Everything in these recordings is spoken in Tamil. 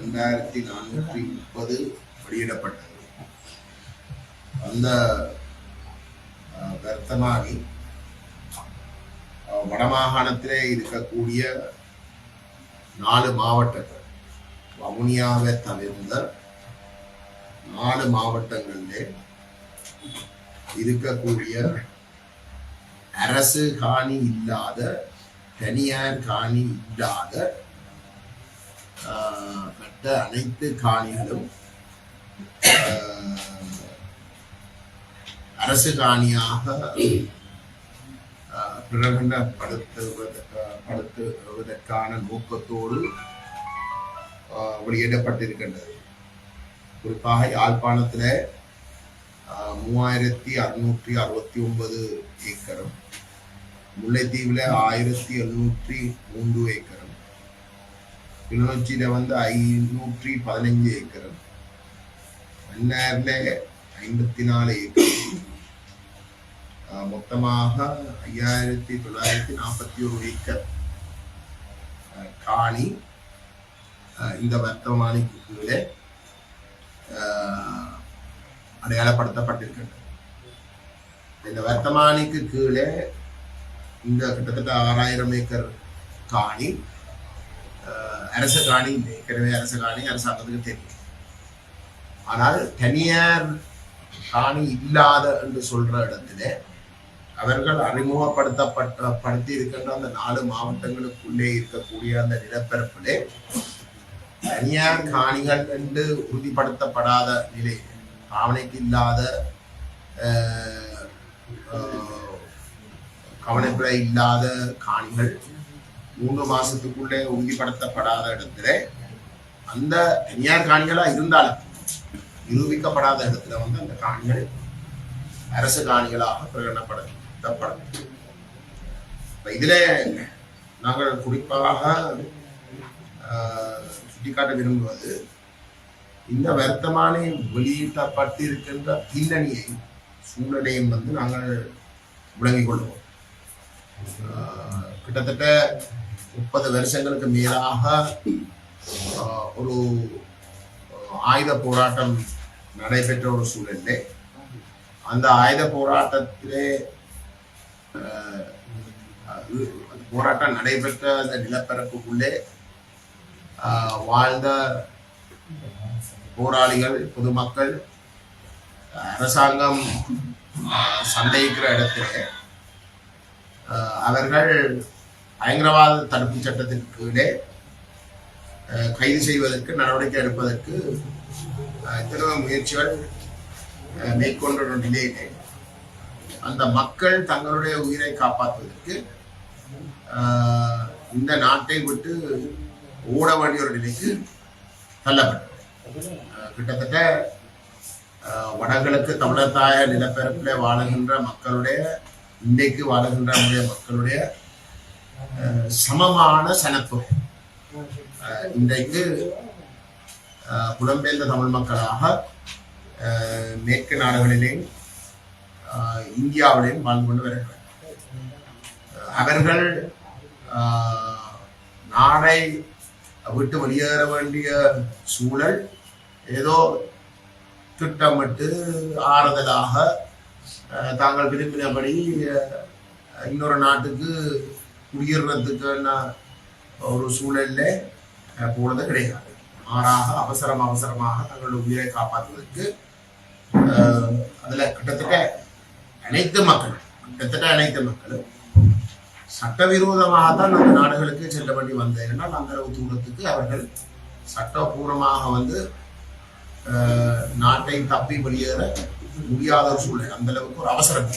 ரெண்டாயிரத்தி நானூற்றி முப்பது வெளியிடப்பட்டது. அந்த கர்த்தமானி வர்த்தமானி வடமாகாணத்திலே இருக்கக்கூடிய நாலு மாவட்டங்கள் வவுனியாவை தவிர்ந்த நாலு மாவட்டங்களிலே இருக்கக்கூடிய அரசு காணி இல்லாத தனியார் காணி இல்லாத மற்ற அனைத்து காணிகளும் அரசு காணியாக பிரகடனப்படுத்துவதற்கான நோக்கத்தோடு வெளியிடப்பட்டிருக்கின்றது. குறிப்பாக யாழ்ப்பாணத்தில் மூவாயிரத்தி அறுநூற்றி அறுபத்தி ஒன்பது ஏக்கரும் முல்லைத்தீவில் ஆயிரத்தி எழுநூற்றி மூன்று ஏக்கர் கிளிநொச்சியில வந்து ஐநூற்றி பதினஞ்சு ஏக்கர். மன்னார்ல ஐம்பத்தி நாலு ஏக்கர் மொத்தமாக ஐயாயிரத்தி தொள்ளாயிரத்தி நாற்பத்தி ஒரு ஏக்கர் காணி இந்த வர்த்தமானிக்கு கீழே அடையாளப்படுத்தப்பட்டிருக்கின்றன இந்த வர்த்தமானிக்கு கீழே இந்த கிட்டத்தட்ட ஆறாயிரம் ஏக்கர் காணி அரச காணி இல்லை ஏற்கனவே அரச காணி அரசாங்கத்துக்கு தெரியும். ஆனால் தனியார் காணி இல்லாத என்று சொல்ற இடத்துல அவர்கள் அறிமுகப்படுத்தப்பட்ட படுத்தி இருக்கின்ற அந்த நாலு மாவட்டங்களுக்குள்ளே இருக்கக்கூடிய அந்த நிலப்பரப்பிலே தனியார் காணிகள் என்று உறுதிப்படுத்தப்படாத நிலை பாவனைக்கு இல்லாத ஆஹ், கவனப்பிழை இல்லாத காணிகள் மூன்று மாசத்துக்குள்ளே உறுதிப்படுத்தப்படாத இடத்துல அந்த தனியார் காணிகளா இருந்தாலும் நிரூபிக்கப்படாத இடத்துல வந்து அந்த காணிகள் அரசு காணிகளாக பிரகடனப்படுத்தப்படும். இப்ப இதுல நாங்கள் குறிப்பாக சுட்டிக்காட்ட விரும்புவது இந்த வர்த்தமானி வெளியிட்டப்பட்டிருக்கின்ற பின்னணியை சூழ்நிலையும் வந்து நாங்கள் விளங்கிக் கொள்வோம் கிட்டத்தட்ட முப்பது வருஷங்களுக்கு மேலாக ஒரு ஆயுத போராட்டம் நடைபெற்ற ஒரு சூழலே அந்த ஆயுத போராட்டத்திலே ஆஹ், போராட்டம் நடைபெற்ற அந்த நிலப்பரப்புக்குள்ளே ஆஹ், வாழ்ந்த போராளிகள் பொதுமக்கள் அரசாங்கம் சந்தேகிக்கிற இடத்துல ஆஹ், அவர்கள் பயங்கரவாத தடுப்பு சட்டத்திற்கு கீழே கைது செய்வதற்கு நடவடிக்கை எடுப்பதற்கு ஆஹ், எத்தனையோ முயற்சிகள் மேற்கொண்ட நிலையிலே. அந்த மக்கள் தங்களுடைய உயிரை காப்பாற்றுவதற்கு இந்த நாட்டை விட்டு ஓட வேண்டிய ஒரு நிலைக்கு தள்ளப்பட்டது. கிட்டத்தட்ட வடகிழக்கு தமிழர்தாய நிலப்பரப்பில் வாழுகின்ற மக்களுடைய இன்றைக்கு வாழுகின்ற நம்முடைய மக்களுடைய சமமான சனத்தொகை இன்றைக்கு ஆஹ், புலம்பெயர்ந்த தமிழ் மக்களாக மேற்கு நாடுகளிலேயும் இந்தியாவிலேயும் வாழ்ந்து கொண்டு வருகிறார் அவர்கள் ஆஹ், நாடை விட்டு வெளியேற வேண்டிய சூழல் ஏதோ திட்டமிட்டு ஆறுதலாக அஹ், தாங்கள் விரும்பினபடி அஹ், இன்னொரு நாட்டுக்கு குடியேறதுக்கான ஒரு சூழல்ல போனது கிடையாது. மாறாக அவசரம் அவசரமாக தங்களுடைய உயிரை காப்பாற்றுவதற்கு அதில் கிட்டத்தட்ட அனைத்து மக்களும் கிட்டத்தட்ட அனைத்து மக்களும் சட்டவிரோதமாக தான் அந்த நாடுகளுக்கு செல்ல வேண்டி வந்ததுனால் அந்த அளவு தூரத்துக்கு அவர்கள் சட்டபூர்வமாக வந்து நாட்டை தப்பி வெளியேற முடியாத ஒரு சூழல் அந்த அளவுக்கு ஒரு அவசரம்.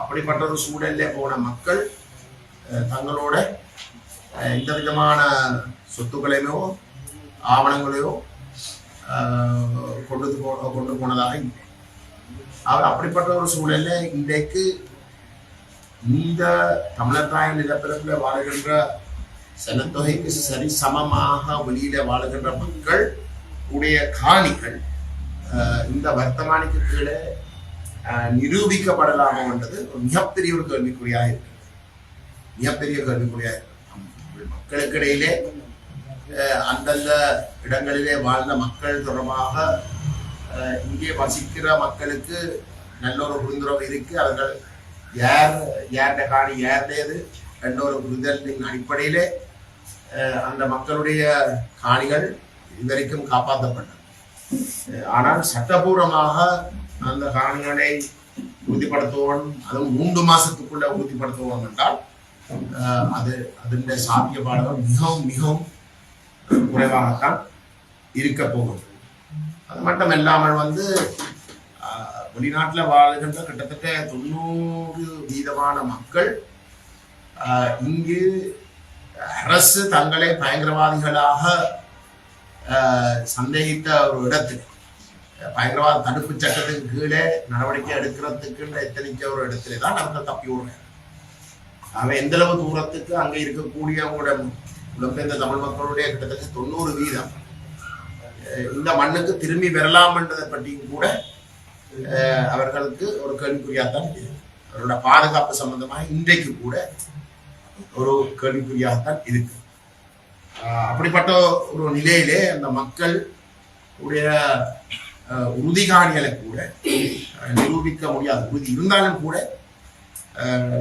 அப்படிப்பட்ட ஒரு சூழல்ல போன மக்கள் தங்களோட எந்த விதமான சொத்துக்களையோ ஆவணங்களையோ கொண்டு போ கொண்டு போனதாக இல்லை. அவர் அப்படிப்பட்ட ஒரு சூழலில் இன்றைக்கு இந்த தமிழர் தாய் நிலப்பரப்பில் வாழ்கின்ற சனத்தொகைக்கு சரி சமமாக வெளியில வாழ்கின்ற மக்கள் உடைய காணிகள் இந்த வர்த்தமானிக்கு கீழே அஹ், என்றது ஒரு மிகப்பெரிய ஒரு கேள்விக்குறியாக இருக்கு. மிகப்பெரிய கேள்விக்குறியாக மக்களுக்கிடையிலே அந்தந்த இடங்களிலே வாழ்ந்த மக்கள் தொடர்பாக இங்கே வசிக்கிற மக்களுக்கு நல்ல ஒரு புரிந்துணர்வு இருக்கு. அவர்கள் யார் யார்ட காணி யாருடையது என்ற ஒரு புரிதலின் அடிப்படையிலே அந்த மக்களுடைய காணிகள் இதுவரைக்கும் காப்பாற்றப்பட்டது ஆனால் சட்டபூர்வமாக அந்த காணிகளை உறுதிப்படுத்துவோம் அதுவும் மூன்று மாசத்துக்குள்ள உறுதிப்படுத்துவோம் என்றால் அது அதனுடைய சாத்தியப்பாடுகள் மிகவும் மிகவும் குறைவாகத்தான் இருக்க போகும் அது மட்டும் இல்லாமல் வந்து வெளிநாட்டில் வாழ்கின்ற கிட்டத்தட்ட தொண்ணூறு வீதமான மக்கள் இங்கு அரசு தங்களை பயங்கரவாதிகளாக சந்தேகித்த ஒரு இடத்தில் பயங்கரவாத தடுப்பு சட்டத்துக்கு கீழே நடவடிக்கை எடுக்கிறதுக்கு எத்தனைக்க ஒரு இடத்துல தான் அவர்கள் தப்பி விடுறாங்க அவன் எந்த அளவு தூரத்துக்கு அங்கே இருக்கக்கூடிய அவங்களோட புலம்பெயர்ந்த தமிழ் மக்களுடைய கிட்டத்தட்ட தொண்ணூறு வீதம் இந்த மண்ணுக்கு திரும்பி வரலாம்ன்றதை பற்றியும் கூட அவர்களுக்கு ஒரு கேள்விக்குறியாகத்தான் இருக்கு. அவரோட பாதுகாப்பு சம்பந்தமாக இன்றைக்கு கூட ஒரு கேள்விக்குறியாகத்தான் இருக்கு அப்படிப்பட்ட ஒரு நிலையிலே அந்த மக்கள் உடைய உறுதிகாணிகளை கூட நிரூபிக்க முடியாது உறுதி இருந்தாலும் கூட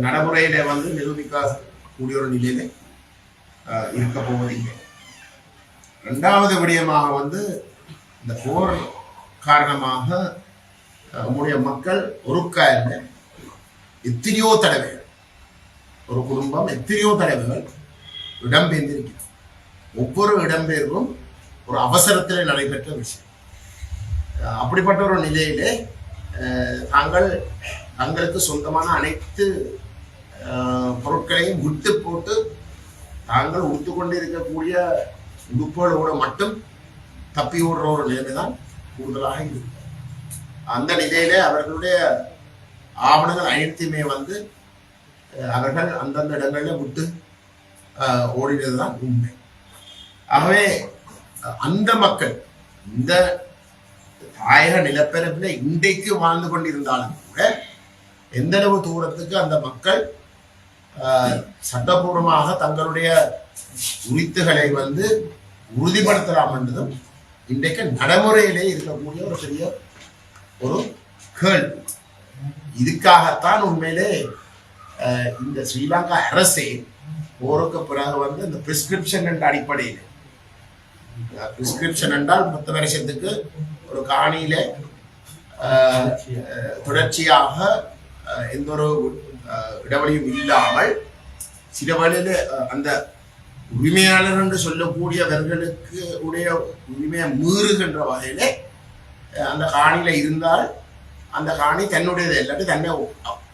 நடைமுறையில வந்து நிரூபிக்கக்கூடிய ஒரு நிலையில இருக்க போவதில்லை. ரெண்டாவது விடயமாக வந்து இந்த போர் காரணமாக நம்முடைய மக்கள் ஒருக்கா இல்லை எத்தனையோ தடவைகள் ஒரு குடும்பம் எத்தனையோ தடவைகள் இடம்பெயர்ந்திருக்கிறது ஒவ்வொரு இடம்பெயர்வும் ஒரு அவசரத்தில் நடைபெற்ற விஷயம். அப்படிப்பட்ட ஒரு நிலையிலே தாங்கள் தங்களுக்கு சொந்தமான அனைத்து பொருட்களையும் விட்டு போட்டு தாங்கள் உடுத்து கொண்டு இருக்கக்கூடிய உடுப்புகளோட மட்டும் தப்பி ஓடுற ஒரு நிலைமை தான் கூடுதலாக இருக்கு. அந்த நிலையிலே அவர்களுடைய ஆவணங்கள் அனைத்துமே வந்து அவர்கள் அந்தந்த இடங்களில் விட்டு ஓடினது தான் உண்மை. ஆகவே அந்த மக்கள் இந்த தாயக நிலப்பரப்பில் இன்றைக்கு வாழ்ந்து கொண்டிருந்தாலும் கூட எந்தளவு தூரத்துக்கு அந்த மக்கள் சட்டபூர்வமாக தங்களுடைய உரித்துகளை வந்து உறுதிப்படுத்தலாம் என்றதும் இன்றைக்கு நடைமுறையிலே இருக்கக்கூடிய ஒரு பெரிய ஒரு கேள்வி. இதுக்காகத்தான் உண்மையிலே இந்த ஸ்ரீலங்கா அரசே போருக்கு பிறகு வந்து இந்த பிரிஸ்கிரிப்ஷன் என்ற அடிப்படையில் பிரிஸ்கிரிப்ஷன் என்றால் மொத்த வருஷத்துக்கு ஒரு காணியில தொடர்ச்சியாக எந்த ஒரு இடைவெளியும் இல்லாமல் சில வழியில அந்த உரிமையாளர் என்று சொல்லக்கூடியவர்களுக்கு உடைய உரிமையை மீறுகின்ற வகையில் அந்த காணியில் இருந்தால் அந்த காணி தன்னுடையது இல்லாட்டி தன்னை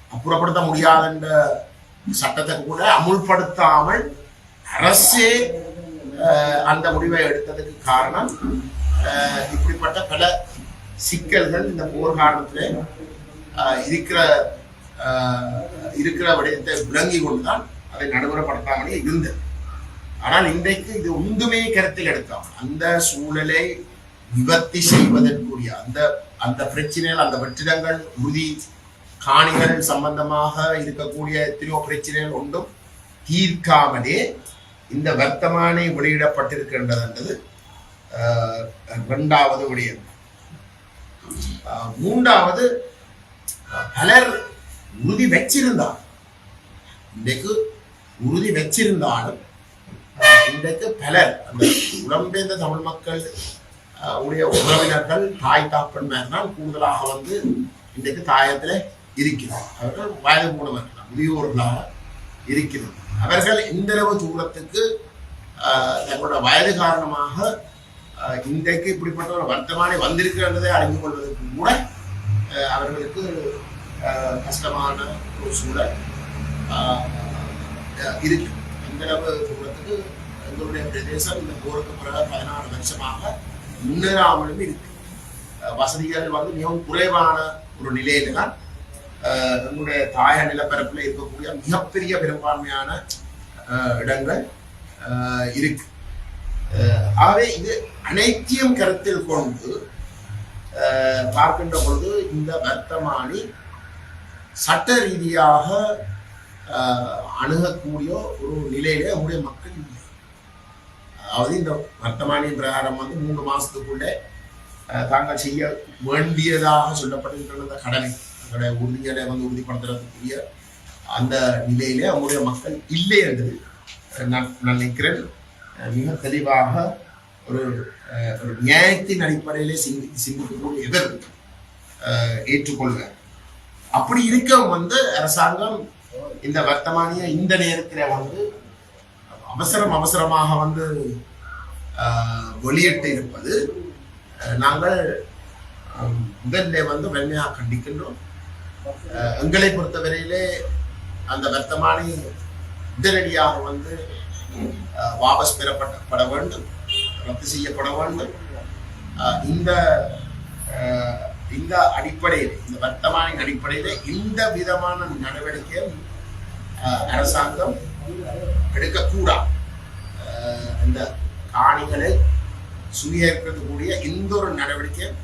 அப்புறப்படுத்த முடியாதுன்ற சட்டத்தை கூட அமுல்படுத்தாமல் அரசே அந்த முடிவை எடுத்ததுக்கு காரணம் இப்படிப்பட்ட பல சிக்கல்கள் இந்த போர் இருக்கிற இருக்கிற விடயத்தை விளங்கி கொண்டுதான் அதை நடைமுறைப்படுத்தாமலே இருந்தது. ஆனால் இன்றைக்கு இது ஒன்றுமே கருத்தில் எடுக்காமல் அந்த சூழலை விபத்தி செய்வதற்குரிய அந்த அந்த பிரச்சனைகள் அந்த வெற்றிடங்கள் உறுதி காணிகள் சம்பந்தமாக இருக்கக்கூடிய எத்தனையோ பிரச்சனைகள் ஒன்றும் தீர்க்காமலே இந்த வர்த்தமானி வெளியிடப்பட்டிருக்கின்றதுன்றது ஆஹ், இரண்டாவது விடயம். ஆஹ், மூன்றாவது பலர் உறுதி வச்சிருந்தார் இன்றைக்கு உறுதி வச்சிருந்தாலும் இன்றைக்கு பலர் அந்த புலம்பெயர்ந்த தமிழ் மக்கள் உடைய உறவினர்கள் தாய் தாப்பன்மார் தான் கூடுதலாக வந்து இன்றைக்கு தாயத்தில் இருக்கிறார். அவர்கள் வயது போனவர்கள் முதியோர்களாக இருக்கிறது அவர்கள் இந்த அளவு தூரத்துக்கு தங்களோட வயது காரணமாக இன்றைக்கு இப்படிப்பட்ட ஒரு வர்த்தமானி வந்திருக்கிறதே அறிந்து கொள்வதற்கு கூட அவர்களுக்கு கஷ்டமான ஒரு சூழல். இருக்கு. இந்த தூரத்துக்கு எங்களுடைய பிரதேசம் இந்த போருக்கு பிறகு பதினாறு வருஷமாக முன்னேறாமலும் இருக்கு. வசதிகள் வந்து மிகவும் குறைவான ஒரு நிலையில தான் நம்முடைய தாய நிலப்பரப்பில் இருக்கக்கூடிய மிகப்பெரிய பெரும்பான்மையான இடங்கள் இருக்கு. ஆகவே இது அனைத்தையும் கருத்தில் கொண்டு பார்க்கின்ற பொழுது இந்த வர்த்தமானி சட்ட ரீதியாக அணுகக்கூடிய ஒரு நிலையில அவங்களுடைய மக்கள் இல்லை. அதாவது இந்த வர்த்தமானியின் பிரகாரம் வந்து மூன்று மாசத்துக்குள்ளே தாங்கள் செய்ய வேண்டியதாக சொல்லப்படுகின்ற அந்த கடனை தங்களுடைய உறுதிகளை வந்து உறுதிப்படுத்துறதுக்குரிய அந்த நிலையிலே அவங்களுடைய மக்கள் இல்லை என்று நான் நினைக்கிறேன். மிக தெளிவாக ஒரு ஒரு நியாயத்தின் அடிப்படையிலே சிந்தி சிந்திக்கக்கூடிய எதிர் ஏற்றுக்கொள்வேன் அப்படி இருக்க வந்து அரசாங்கம் இந்த வர்த்தமானிய இந்த நேரத்தில் வந்து அவசரம் அவசரமாக வந்து வெளியிட்டு இருப்பது நாங்கள் முதல்ல வந்து வன்மையாக கண்டிக்கின்றோம். எங்களை பொறுத்தவரையிலே அந்த வர்த்தமானி உடனடியாக வந்து வாபஸ் பெறப்படப்பட வேண்டும் ரத்து செய்யப்பட வேண்டும். இந்த இந்த அடிப்படையில் இந்த வர்த்தமானின் அடிப்படையில் இந்த விதமான நடவடிக்கையும் அஹ், அரசாங்கம் எடுக்கக்கூடாது. இந்த காணிகளை சுவீகரிக்கக்கூடிய எந்த ஒரு நடவடிக்கையும்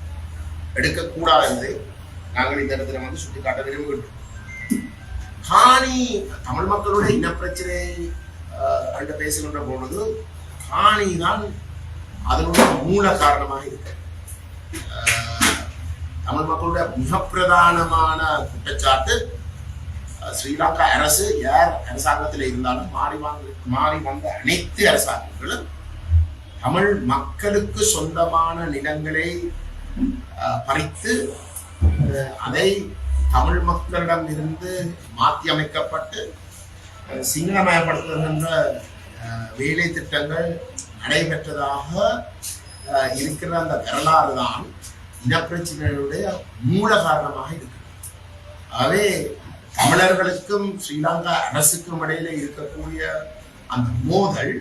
எடுக்கக்கூடாது என்று நாங்கள் இந்த இடத்துல வந்து சுட்டிக்காட்ட விரும்புகின்றோம். காணி தமிழ் மக்களுடைய இனப்பிரச்சனை அஹ், என்று பேசுகின்ற பொழுது காணி தான் அதனுடைய மூல காரணமாக இருக்கு அஹ், தமிழ் மக்களுடைய மிக பிரதானமான குற்றச்சாட்டு ஸ்ரீலங்கா அரசு யார் அரசாங்கத்தில் இருந்தாலும் மாறி வாங்க மாறி வந்த அனைத்து அரசாங்கங்களும் தமிழ் மக்களுக்கு சொந்தமான நிலங்களை பறித்து அதை தமிழ் மக்களிடம் இருந்து மாற்றி அமைக்கப்பட்டு சிங்களமயப்படுத்துகின்ற வேலை திட்டங்கள் நடைபெற்றதாக இருக்கிற அந்த வரலாறு தான் இனப்பிரச்சனையுடைய மூல காரணமாக இருக்குது ஆகவே தமிழர்களுக்கும் ஸ்ரீலங்கா அரசுக்கும் இடையில இருக்கக்கூடிய அந்த மோதல்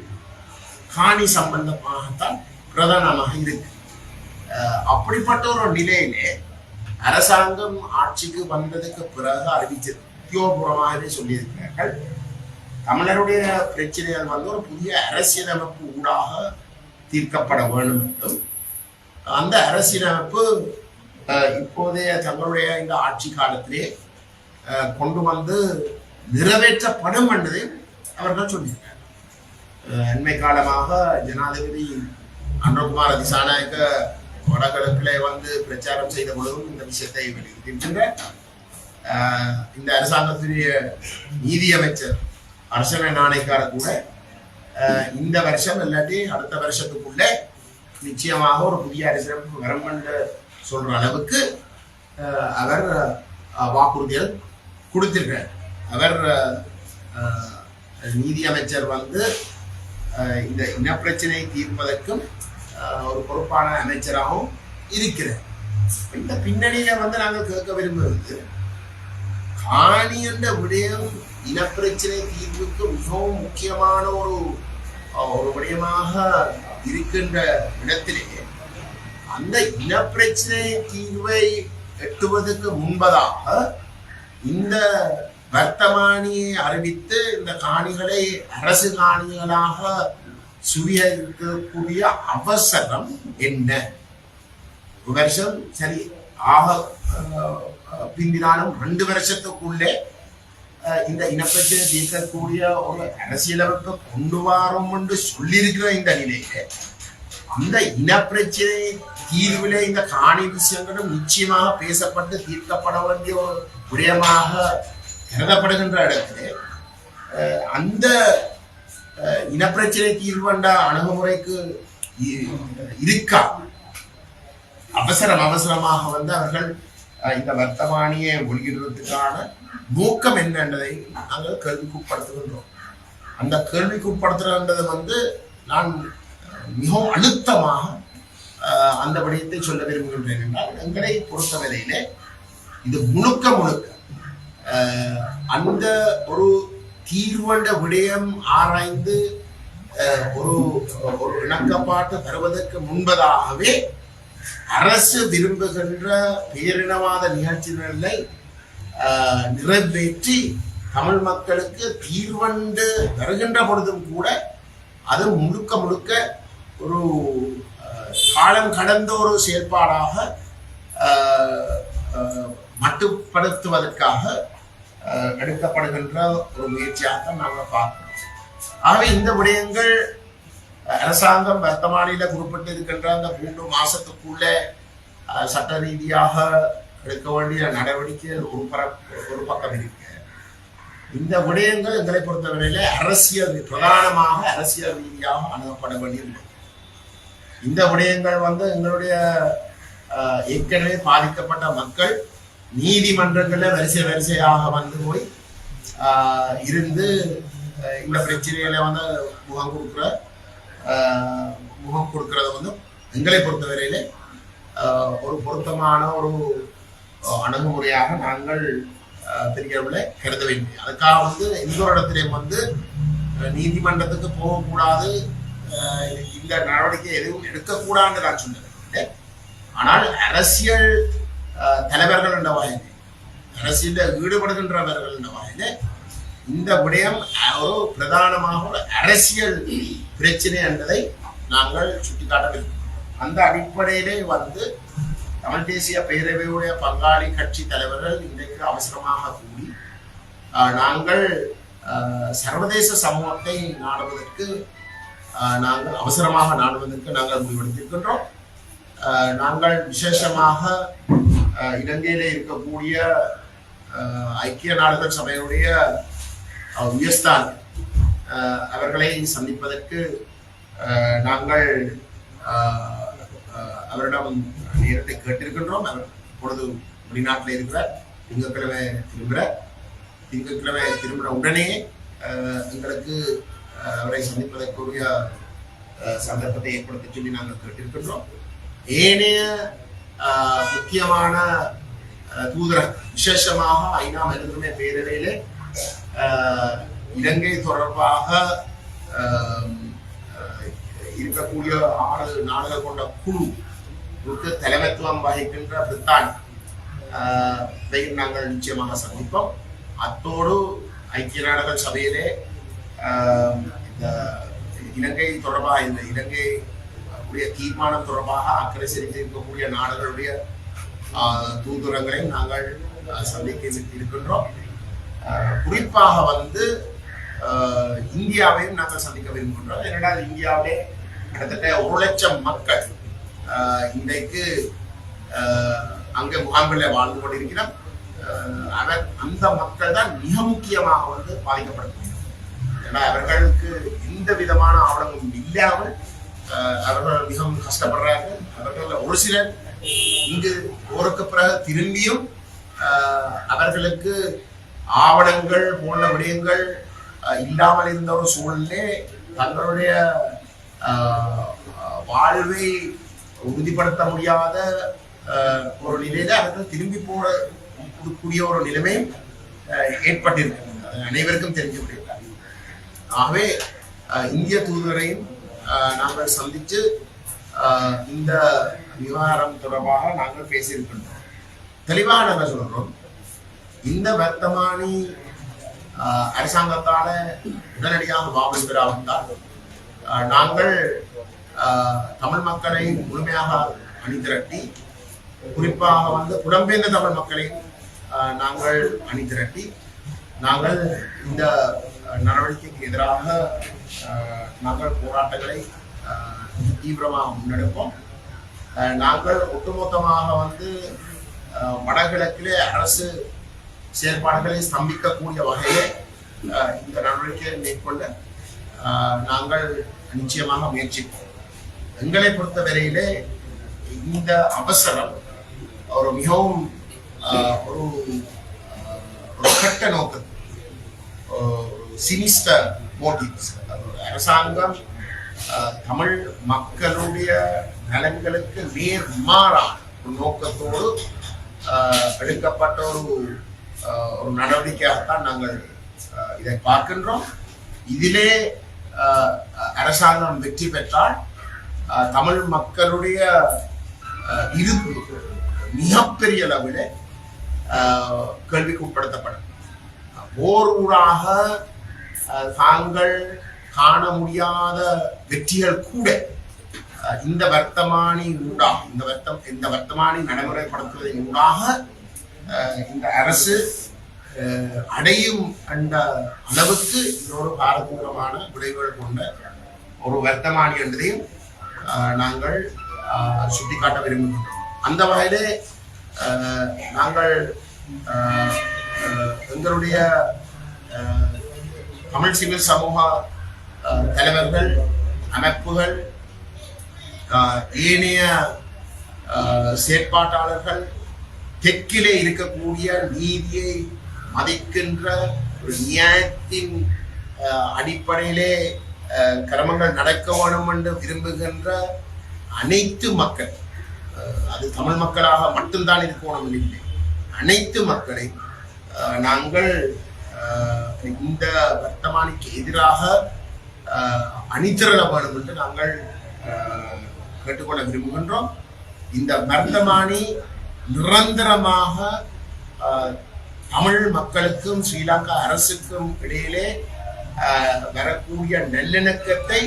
காணி சம்பந்தமாகத்தான் பிரதானமாக இருக்கு. அப்படிப்பட்ட ஒரு நிலையிலே அரசாங்கம் ஆட்சிக்கு வந்ததுக்கு பிறகு அறிவிச்சது உத்தியோகபூர்வமாகவே சொல்லியிருக்கிறார்கள். தமிழருடைய பிரச்சனைகள் வந்து ஒரு புதிய அரசியலமைப்பு ஊடாக தீர்க்கப்பட வேண்டும் என்றும் அந்த அரசியலமைப்பு இப்போதைய தங்களுடைய இந்த ஆட்சி காலத்திலே கொண்டு வந்து நிறைவேற்றப்படும் என்பதை அவர்கள் சொல்லியிருக்கார் அண்மை காலமாக ஜனாதிபதி அனுகுமார திசாநாயக்க வடகிழக்கிலே வந்து பிரச்சாரம் செய்த பொழுதும் இந்த விஷயத்தை வெளியிட்டிருக்கின்ற இந்த அரசாங்கத்துடைய நீதி அமைச்சர் அரசன நாணயக்கார கூட இந்த வருஷம் இல்லாட்டி அடுத்த வருஷத்துக்குள்ளே நிச்சயமாக ஒரு புதிய அரசியலமைப்பு வரும் என்று சொல்ற அளவுக்கு அஹ், அவர் வாக்குறுதிகள் கொடுத்திருக்கிறார். அவர் நீதி அமைச்சர் வந்து அஹ், இந்த இனப்பிரச்சனையை தீர்ப்பதற்கும் ஒரு பொறுப்பான அமைச்சராகவும் இருக்கிறார். இந்த பின்னணியில வந்து நாங்கள் கேட்க விரும்புவது காணி என்ற விடயம் இனப்பிரச்சனை தீர்வுக்கு மிகவும் முக்கியமான ஒரு ஒரு விடயமாக இருக்கின்ற இடத்திலே அந்த இனப்பிரச்சனை தீர்வை எட்டுவதற்கு முன்பதாக இந்த வர்த்தமானியை அறிவித்து இந்த காணிகளை அரசு காணிகளாக சுவீகரிக்கக்கூடிய அவசரம் என்ன? ஒரு வருஷம் சரி ஆக அஹ், பிந்தினாலும் ரெண்டு வருஷத்துக்குள்ளே இந்த இனப்பிரச்சனை தீர்க்கக்கூடிய ஒரு அரசியலமைப்பை கொண்டு வரோம் என்று சொல்லியிருக்கிற இந்த நிலையில அந்த இனப்பிரச்சனை தீர்விலே இந்த காணி விஷயங்களும் நிச்சயமாக பேசப்பட்டு தீர்க்கப்பட வேண்டிய ஒரு விடயமாக கருதப்படுகின்ற இடத்திலே அஹ், அந்த அஹ், இனப்பிரச்சனை தீர்வண்ட அணுகுமுறைக்கு இருக்கா அவசரம் அவசரமாக வந்து அவர்கள் இந்த வர்த்தமானியை வெளியிடுறதுக்கான நோக்கம் என்னன்றதை நாங்கள் கேள்விக்குட்படுத்துகின்றோம். அந்த கேள்விக்குட்படுத்துறன்றது வந்து நான் மிகவும் அழுத்தமாக அந்த விடயத்தை சொல்ல விரும்புகின்றேன் என்றால் எங்களை பொறுத்தவரையிலே இது முழுக்க முழுக்க அந்த ஒரு தீர்வண்ட விடயம் ஆராய்ந்து ஒரு ஒரு இணக்கப்பாட்டு தருவதற்கு முன்பதாகவே அரசு விரும்புகின்ற பேரினவாத நிகழ்ச்சிகளை நிறைவேற்றி தமிழ் மக்களுக்கு தீர்வண்டு வருகின்ற பொழுதும் கூட அது முழுக்க முழுக்க ஒரு காலம் கடந்த ஒரு செயல்பாடாக மட்டுப்படுத்துவதற்காக எடுக்கப்படுகின்ற ஒரு முயற்சியாக நாங்கள் பார்க்கிறோம். ஆகவே இந்த விடயங்கள் அரசாங்கம் வர்த்தமானியில குறிப்பிட்டு இருக்கின்ற அந்த மூன்று மாசத்துக்குள்ள சட்ட ரீதியாக எடுக்க வேண்டிய நடவடிக்கை ஒரு பர ஒரு பக்கம் இருக்கு. இந்த விடயங்கள் எங்களை பொறுத்தவரையில அரசியல் பிரதானமாக அரசியல் ரீதியாக அணுகப்பட வேண்டியிருக்கும் இந்த விடயங்கள் வந்து எங்களுடைய ஏற்கனவே பாதிக்கப்பட்ட மக்கள் நீதிமன்றங்களில் வரிசை வரிசையாக வந்து போய் இருந்து இந்த பிரச்சனைகளை வந்து முகம் கொடுக்குற முகம் கொடுக்கறத வந்து எங்களை பொறுத்தவரையிலே ஒரு பொருத்தமான ஒரு அணுகுமுறையாக நாங்கள் ஆஹ், கருத வேண்டும். அதுக்காக வந்து எந்த ஒரு இடத்துலையும் வந்து நீதிமன்றத்துக்கு போகக்கூடாது இந்த நடவடிக்கை எதுவும் எடுக்கக்கூடாதுன்னு நான் சொன்னேன் ஆனால் அரசியல் தலைவர்கள் என்ற வகையில் அரசியலில் ஈடுபடுகின்றவர்கள் என்ற வகையில் இந்த விடயம் ஒரு பிரதானமாக ஒரு அரசியல் பிரச்சனை என்பதை நாங்கள் சுட்டிக்காட்ட விரும்புகிறோம் அந்த அடிப்படையிலே வந்து தமிழ் தேசிய பேரவையுடைய பங்காளி கட்சி தலைவர்கள் இன்றைக்கு அவசரமாக கூடி நாங்கள் சர்வதேச சமூகத்தை நாடுவதற்கு நாங்கள் அவசரமாக நாடுவதற்கு நாங்கள் முடிவெடுத்திருக்கின்றோம். நாங்கள் விசேஷமாக இலங்கையிலே இருக்கக்கூடிய ஐக்கிய நாடுகள் சபையுடைய உயர்ஸ்தான் அவர்களை சந்திப்பதற்கு நாங்கள் அவரிடம் நேரத்தை கேட்டிருக்கின்றோம். அவர் இப்பொழுது வெளிநாட்டில் இருக்கிறார். திங்கட்கிழமை திரும்புகிறார் திங்கட்கிழமை திரும்பின உடனே எங்களுக்கு அவரை சந்திப்பதற்குரிய சந்தர்ப்பத்தை ஏற்படுத்த சொல்லி நாங்கள் கேட்டிருக்கின்றோம். ஏனைய முக்கியமான தூதர தூதரக விசேஷமாக ஐநா மனிதருமே பேரவையிலே இலங்கை தொடர்பாக இருக்கக்கூடிய ஆறு நாடுகள் கொண்ட குழுக்கு தலைமைத்துவம் வகிக்கின்ற பிரித்தான் இதையும் நாங்கள் நிச்சயமாக சந்திப்போம். அத்தோடு ஐக்கிய நாடுகள் சபையிலே இந்த இலங்கை தொடர்பாக இந்த இலங்கை உடைய தீர்மானம் தொடர்பாக அக்கறை செலுத்தியிருக்கக்கூடிய நாடுகளுடைய ஆஹ், தூதுரங்களையும் நாங்கள் சந்திக்க இருக்கின்றோம். குறிப்பாக வந்து இந்தியாவையும் நாங்கள் சந்திக்க விரும்புகின்றோம். ஏனென்றால் இந்தியாவிலே கிட்டத்தட்ட ஒரு லட்சம் மக்கள் இன்றைக்கு அங்கே முகாம்களில் வாழ்ந்து கொண்டிருக்கிறோம். அவர் அந்த மக்கள் தான் மிக முக்கியமாக வந்து பாதிக்கப்படுகிறார்கள் ஏன்னா அவர்களுக்கு எந்த விதமான ஆவணங்களும் இல்லாமல் அவர்கள் மிகவும் கஷ்டப்படுறாங்க அவர்கள் ஒரு சிலர் இங்கு போருக்கு பிறகு திரும்பியும் அவர்களுக்கு ஆவணங்கள் போன்ற விடயங்கள் இல்லாமல் இருந்த ஒரு சூழலே தங்களுடைய வாழ்வை உறுதிப்படுத்த முடியாத ஒரு நிலையில அவர்கள் திரும்பி போடக்கூடிய ஒரு நிலைமையும் ஆஹ், அனைவருக்கும் தெரிஞ்ச ஆகவே இந்திய தூதரையும் நாங்கள் சந்தித்து இந்த விவகாரம் தொடர்பாக நாங்கள் பேசியிருக்கின்றோம். தெளிவாக நாங்கள் சொல்றோம் இந்த வர்த்தமானி அரசாங்கத்தால உடனடியாக வாபஸ் பெறாவிட்டால் நாங்கள் தமிழ் மக்களை முழுமையாக அணிதிரட்டி குறிப்பாக வந்து புலம்பெயர்ந்த தமிழ் மக்களை நாங்கள் அணிதிரட்டி நாங்கள் இந்த நடவடிக்கைக்கு எதிராக நாங்கள் போராட்டங்களை தீவிரமாக முன்னெடுப்போம். நாங்கள் ஒட்டுமொத்தமாக வந்து வடகிழக்கிலே அரசு செயற்பாடுகளை ஸ்தம்பிக்கக்கூடிய வகையிலே இந்த நடவடிக்கையை மேற்கொள்ள நாங்கள் நிச்சயமாக முயற்சிப்போம். எங்களை பொறுத்தவரையிலே இந்த அவசரம் ஒரு மிகவும் ஒரு ஒரு கட்ட நோக்கம். சினிஸ்டர் மோட்டிவ்ஸ் அரசாங்கம் அஹ், தமிழ் மக்களுடைய நலன்களுக்கு நேர் ஒரு நோக்கத்தோடு எடுக்கப்பட்ட ஒரு ஒரு நடவடிக்கையாகத்தான் நாங்கள் அஹ், இதை பார்க்கின்றோம். இதிலே அரசாங்கம் வெற்றி பெற்றால் அஹ், தமிழ் மக்களுடைய இருப்பு மிகப்பெரிய அளவில் கேள்விக்கு உட்படுத்தப்படும் போர் ஊடாக அஹ், தாங்கள் காண முடியாத வெற்றிகள் கூட அஹ், இந்த வர்த்தமானி ஊடாக இந்த வர்த்தம் இந்த வர்த்தமானி நடைமுறைப்படுத்துவதன் ஊடாக இந்த அரசு அடையும் அந்த அளவுக்கு இன்னொரு ஒரு பாரதூரமான விளைவுகள் கொண்ட ஒரு வர்த்தமானி என்றதையும் நாங்கள் சுட்டிக்காட்ட விரும்புகின்றோம். அந்த வகையிலே நாங்கள் எங்களுடைய தமிழ் சிவில் சமூக தலைவர்கள் அமைப்புகள் ஏனைய செயற்பாட்டாளர்கள் தெற்கிலே இருக்கக்கூடிய நீதியை மதிக்கின்ற ஒரு நியாயத்தின் அடிப்படையிலே கிரமங்கள் நடக்க வேண்டும் என்று விரும்புகின்ற அனைத்து மக்கள் அது தமிழ் மக்களாக மட்டும்தான் இருக்கணும் இல்லை. அனைத்து மக்களை நாங்கள் இந்த வர்த்தமானிக்கு எதிராக அணிதிரள வேண்டும் என்று நாங்கள் கேட்டுக்கொள்ள விரும்புகின்றோம். இந்த வர்த்தமானி நிரந்தரமாக தமிழ் மக்களுக்கும் ஸ்ரீலங்கா அரசுக்கும் இடையிலே வரக்கூடிய நல்லிணக்கத்தை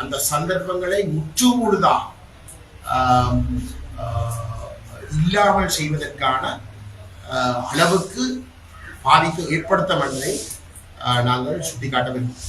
அந்த சந்தர்ப்பங்களை முற்றுமுழுதாக இல்லாமல் செய்வதற்கான அளவுக்கு பாதிப்பு ஏற்படுத்த என்பதை நாங்கள் சுட்டிக்காட்ட வேண்டும்.